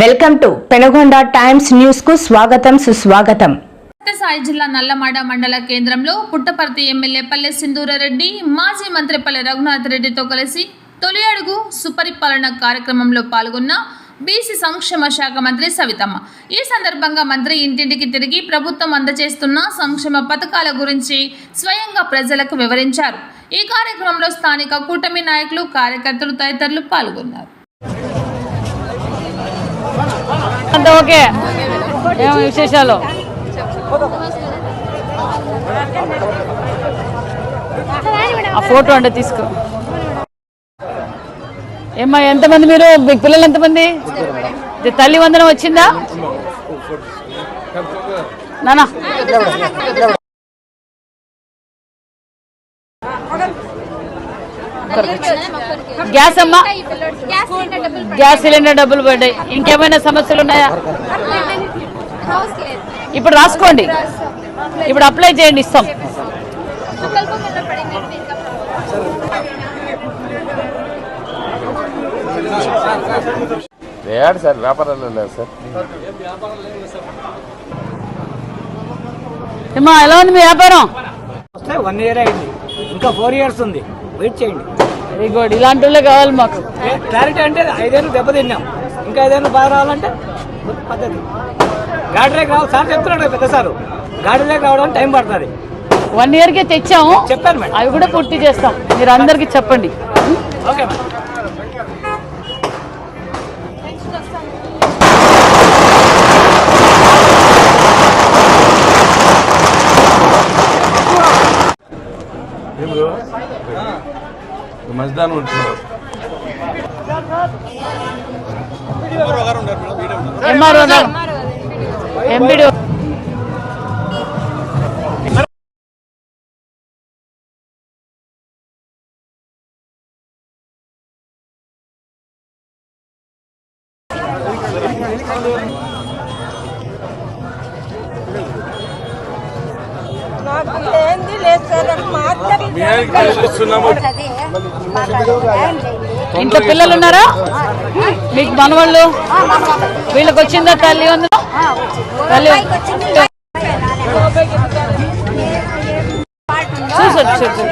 Welcome to Penagonda times న్యూస్కు స్వాగతం సుస్వాగతం. సత్యసాయి జిల్లా నల్లమాడ మండల కేంద్రంలో పుట్టపర్తి ఎమ్మెల్యే పల్లె సింధూరారెడ్డి మాజీ మంత్రి పల్లె రఘునాథ్ రెడ్డితో కలిసి తొలి అడుగు సుపరిపాలన కార్యక్రమంలో పాల్గొన్న బీసీ సంక్షేమ శాఖ మంత్రి సవితమ్మ. ఈ సందర్భంగా మంత్రి ఇంటింటికి తిరిగి ప్రభుత్వం అందజేస్తున్న సంక్షేమ పథకాల గురించి స్వయంగా ప్రజలకు వివరించారు. ఈ కార్యక్రమంలో స్థానిక కూటమి నాయకులు కార్యకర్తలు తదితరులు పాల్గొన్నారు. అంత ఓకే. ఏం విశేషాలు? ఆ ఫోటో అంటే తీసుకో. ఏమ్మా ఎంతమంది మీరు? మీ పిల్లలు ఎంతమంది? తల్లి వందనం వచ్చిందా? నానా. గ్యాస్ అమ్మా. గ్యాస్ సిలిండర్ డబ్బులు పడ్డాయి. ఇంకేమైనా సమస్యలు ఉన్నాయా? ఇప్పుడు రాసుకోండి. ఇప్పుడు అప్లై చేయండి ఇస్తాం. లేదు సార్ వ్యాపారాలు లేదు సార్. ఎలా ఉంది మీ వ్యాపారం? వస్తే వన్ ఇయర్ అయింది. ఇంకా ఫోర్ ఇయర్స్ ఉంది. వెయిట్ చేయండి. వెరీ గుడ్ ఇలాంటి వాళ్ళే కావాలి మాకు. క్లారిటీ అంటే ఐదేళ్ళు దెబ్బతిన్నాం ఇంకా ఐదేళ్ళు బాగా రావాలంటే పద్ధతి. గాడిలోకి రావాలి సార్ చెప్తున్నాడు పెద్ద సారు. గాడిలోకి రావడానికి టైం పడుతుంది. వన్ ఇయర్ కే తెచ్చాము. చెప్పాను మేడం. అవి కూడా పూర్తి చేస్తాం. మీరు అందరికి చెప్పండి. Okay madam. మధ్యాహ్నం ఉంటున్నారు ఎంఆర్ఓ ఎంబీడీ నాకు ఏంది లేదు సార్ ఇంట్లో పిల్లలు ఉన్నారా? మీకు మనవాళ్ళు? వీళ్ళకి వచ్చిందా తల్లి వందనం? తల్లి చూసారు చూసొచ్చు